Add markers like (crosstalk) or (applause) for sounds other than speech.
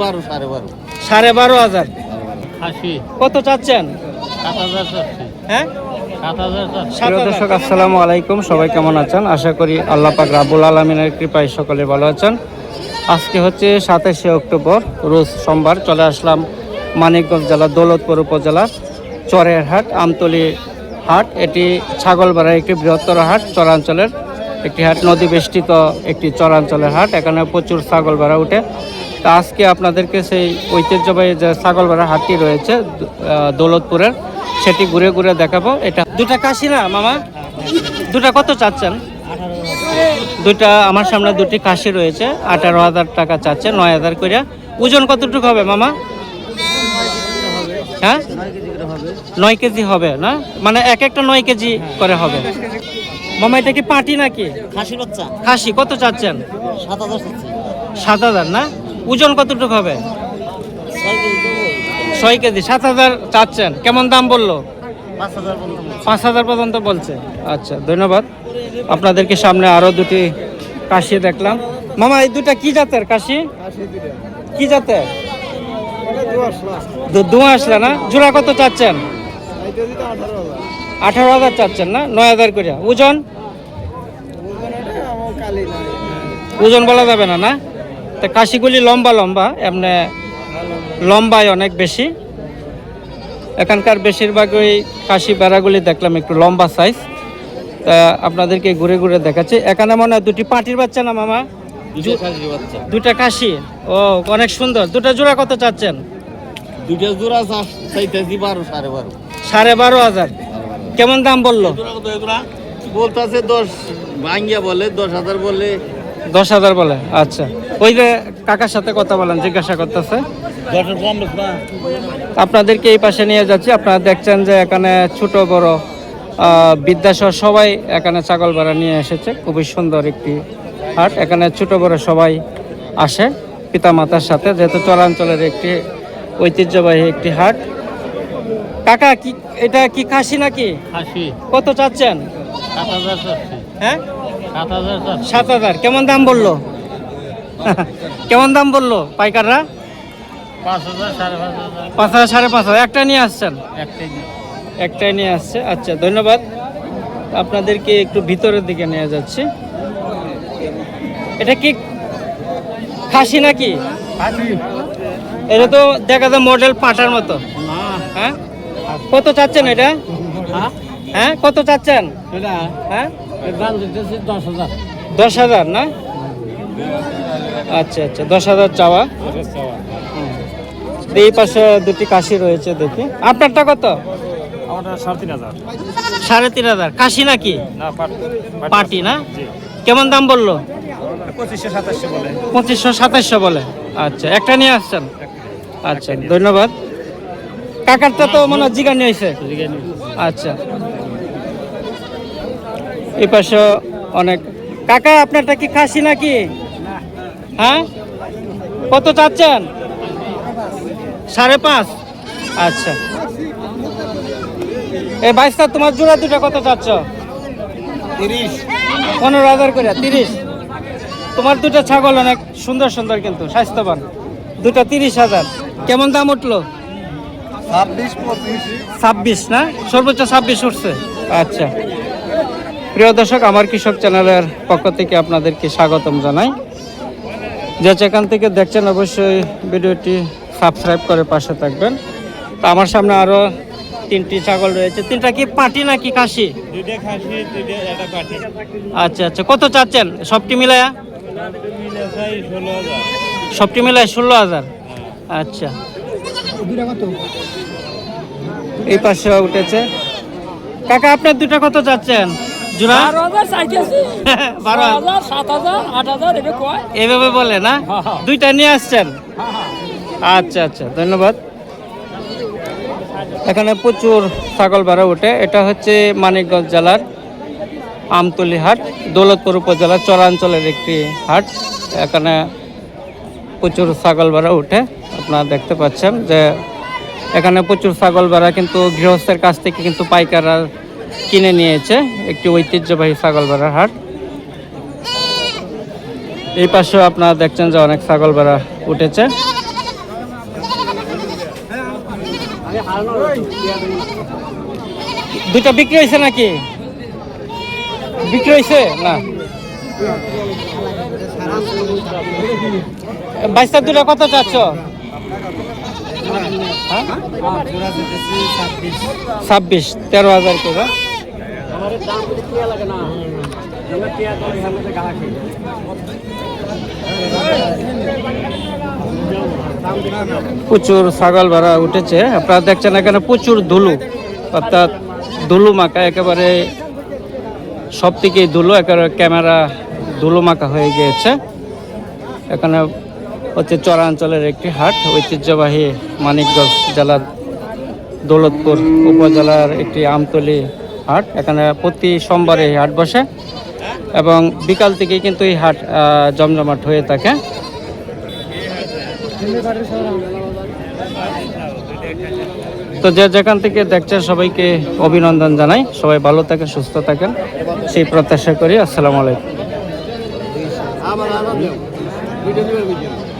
বারো সাড়ে বারো। সাড়ে বারো হাজার। আশি কত চাচ্ছেন? সাত হাজার চাচ্ছি। হ্যাঁ? দর্শক আসসালামু আলাইকুম। সবাই কেমন আছেন? আশা করি আল্লাহ পাক রাবুল আলমিনের কৃপায় সকলে ভালো আছেন। আজকে হচ্ছে সাতাশে অক্টোবর রোজ সোমবার চলে আসলাম মানিকগঞ্জ জেলা দৌলতপুর উপজেলার চরের হাট আমতলি হাট। এটি ছাগলবাড়ার একটি বৃহত্তর হাট চরাঞ্চলের একটি হাট নদী বেষ্টিত একটি চরাঞ্চলের হাট। এখানে প্রচুর ছাগল ভাড়া উঠে তা আজকে আপনাদেরকে সেই ঐতিহ্যবাহী যে ছাগল ভাড়া হাটটি রয়েছে দৌলতপুরের সেটি ঘুরে ঘুরে দেখাবো। এটা দুটা কাশি না মামা? দুটা কত চাচ্ছেন? দুইটা আমার সামনে দুটি কাশি রয়েছে আঠারো হাজার টাকা চাচ্ছে নয় হাজার করে ওজন কতটুকু হবে মামা? হ্যাঁ? নয় কেজি হবে না? মানে এক একটা নয় কেজি করে হবে। মামা এটা কি পাটি নাকি? বাচ্চা। খাসি কত চাচ্ছেন? সাত হাজার না? ওজন কতটুকু হবে? ছয় কেজি। সাত হাজার চাচ্ছেন। কেমন দাম বলল? পাঁচ হাজার পর্যন্ত বলছে। আচ্ছা ধন্যবাদ। আপনাদেরকে সামনে আরও দুটি কাশি দেখলাম। মামা, এই দুটা কি জাতের কাশি? কি জাতের? দুয়া আসলে না? জোড়া কত চাচ্ছেন? আঠারো হাজার চাচ্ছেন না? নয় হাজার করে ওজন? ওজন বলা যাবে না না? তা কাশিগুলি লম্বা লম্বা এমনি লম্বায় অনেক বেশি। এখানকার বেশিরভাগই কাশি বেড়াগুলি দেখলাম একটু লম্বা সাইজ তা আপনাদেরকে ঘুরে ঘুরে দেখাচ্ছি। এখানে মনে হয় দুটি পাটির বাচ্চা না মামা? দুটা কাশি? ও অনেক সুন্দর। দুটা জোড়া কত চাচ্ছেন? দুটো জোড়া চাইতেছি বারো সাড়ে বারো। সাড়ে বারো হাজার। কেমন দাম বলল? বলতেছে দশ ভাঙ্গিয়া বলে দশ হাজার বলে। দশ হাজার বলে? আচ্ছা। ওই যে কাকার সাথে কথা বলেন জিজ্ঞাসা করতেছে। আপনাদেরকে এই পাশে নিয়ে যাচ্ছি। আপনারা দেখছেন যে এখানে ছোট বড় বিদ্যাসহ সবাই এখানে ছাগল ভাড়া নিয়ে এসেছে। খুবই সুন্দর একটি হাট। এখানে ছোট বড় সবাই আসে পিতামাতার সাথে। যেহেতু চরাঞ্চলের একটি ঐতিহ্যবাহী একটি হাট। কাকা কি এটা কি খাসি নাকি? কত চাচ্ছেন? হ্যাঁ? সাত হাজার কেমন দাম বলল? কেমন দাম বলল পাইকাররা? পাঁচ হাজার সাড়ে পাঁচ হাজার। একটা নিয়ে আসছেন? একটাই নিয়ে। আসছে। আচ্ছা ধন্যবাদ। আপনাদেরকে একটু ভিতরের দিকে নিয়ে যাচ্ছি। এটা কি খাসি নাকি? এটা তো দেখা যায় মডেল পাটার মতো। হ্যাঁ? কত চাচ্ছেন এটা? হ্যাঁ? হ্যাঁ? কত চাচ্ছেন? হ্যাঁ? দশ হাজার। না? আচ্ছা আচ্ছা দশ হাজার চাওয়া। এই পাশে দুটি কাশি রয়েছে দেখি। আপনারটা কত? সাড়ে তিন হাজার। কাশি নাকি? পাটি না? কেমন দাম বলল? পঁচিশশো সাতাশশো বলে। আচ্ছা একটা নিয়ে আসছেন? আচ্ছা ধন্যবাদ। কাকারটা তো মনে হয় জিগা নিয়ে আচ্ছা। এই পাশে অনেক। কাকা আপনারটা কি খাসি নাকি? হ্যাঁ? কত চাচ্ছেন? সাড়ে পাঁচ। আচ্ছা। এই বাইশটা তোমার জোড়া দুটা কত চাচ্ছ? তিরিশ। পনেরো হাজার করে তিরিশ। তোমার দুটো ছাগল অনেক সুন্দর সুন্দর কিন্তু স্বাস্থ্যবান। দুটো তিরিশ হাজার। কেমন দাম উঠল? ছাব্বিশ ছাব্বিশ না? সর্বোচ্চ ছাব্বিশ উঠছে। আচ্ছা। প্রিয় দর্শক আমার কৃষক চ্যানেলের পক্ষ থেকে আপনাদেরকে স্বাগতম জানাই। যে যেখান থেকে দেখছেন অবশ্যই ভিডিওটি সাবস্ক্রাইব করে পাশে থাকবেন। তো আমার সামনে আরও তিনটি ছাগল রয়েছে। তিনটা কি পাটি নাকি খাসি? পাটি। আচ্ছা আচ্ছা কত চাচ্ছেন? সবটি মিলায়া? সবটি মিলায় ষোলো হাজার। আচ্ছা। এই পাশে উঠেছে। কাকা আপনার দুটা কত চাচ্ছেন? জোড়া (laughs) বারো হাজার সাত হাজার আট হাজার এইভাবে বলে না। দুইটা নিয়ে আসছেন। আচ্ছা আচ্ছা ধন্যবাদ। এখানে প্রচুর ছাগল ভাড়া ওঠে। এটা হচ্ছে মানিকগঞ্জ জেলার আমতলি হাট দৌলতপুর উপজেলার চরাঞ্চলের একটি হাট। এখানে প্রচুর ছাগল ভাড়া ওঠে। আপনারা দেখতে পাচ্ছেন যে এখানে প্রচুর ছাগল ভাড়া কিন্তু গৃহস্থের কাছ থেকে কিন্তু পাইকাররা কিনে নিয়েছে একটি ঐতিহ্যবাহী ছাগল ছাগলবেড়ার হাট। এই পাশেও আপনারা দেখছেন যে অনেক ছাগল ছাগলবেড়া উঠেছে। দুটা বিক্রি হয়েছে নাকি? বিক্রি হয়েছে? না। বাইশটা দুটা কত চাচ্ছ? ছাব্বিশ, তেরো হাজার করে। প্রচুর ছাগল ভাড়া উঠেছে। আপনারা দেখছেন এখানে প্রচুর ধুলু, অর্থাৎ ধুলু মাখা, একেবারে সব থেকেই ধুলো, একেবারে ক্যামেরা ধুলো মাখা হয়ে গিয়েছে। এখানে হচ্ছে চরাঞ্চলের একটি হাট, ঐতিহ্যবাহী মানিকগঞ্জ জেলার দৌলতপুর উপজেলার একটি আমতলি হাট। এখানে প্রতি সোমবারে এই হাট বসে এবং বিকাল থেকে কিন্তু এই হাট জমজমাট হয়ে থাকে। তো যে যেখান থেকে দেখছেন সবাইকে অভিনন্দন জানাই। সবাই ভালো থাকেন, সুস্থ থাকেন। সেই প্রত্যাশা করি। আসসালামু আলাইকুম।